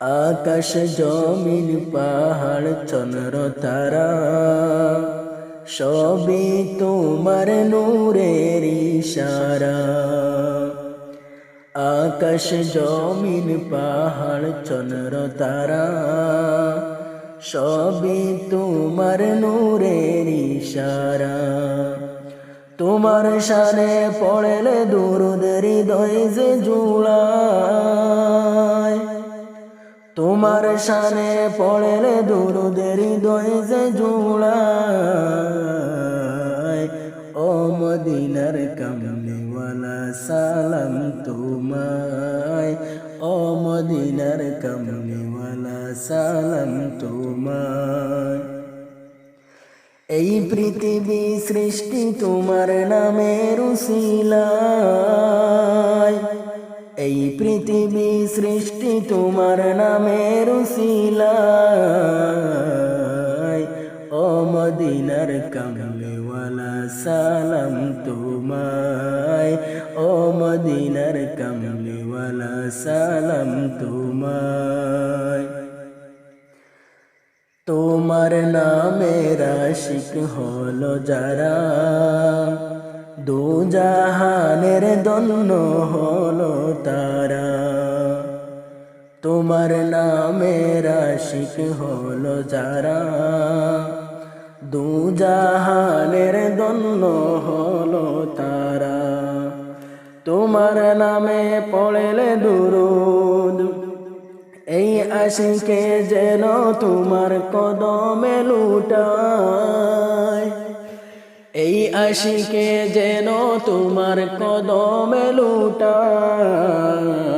আকাশ জমিন, পাহাড়, চন্দ্র, তারা। সবই তোমার নূরের ইশারা। আকাশ জমিন, পাহাড়, চন্দ্র, তারা। সবই তোমার নূরের ইশারা। তোমার সারে পড়লে দুরুদ হৃদয় যে জুড়ায় তোমার সানে পড়লে দুরুদের হৃদয় যে জুড়ায়। ও মদিনার কমলিওয়ালা, সালাম তোমায়। ও মদিনার কমলিওয়ালা, সালাম তোমায়। এই পৃথিবী সৃষ্টি তোমার নামের উসিলায়। এই পৃথিবী সৃষ্টি তোমার নামের উসিলায়। ও মদিনার কমলিওয়ালা, সালাম তোমায়। ও মদিনার কমলিওয়ালা, সালাম তোমায়। তোমার নামের আশিক হলো যারা, দু জাহানের দন্য হলো তোমার নামের আশিক হলো যারা। দু জাহানের দন্য হলো তারা। তোমার নামে পড়লে দুরুদ। এই আশিকে যেন তোমার কদমে লুটায়। এই আশিকে যেন তোমার কদমে লুটায়।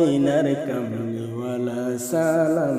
মদিনার কমলিওয়ালা সালাম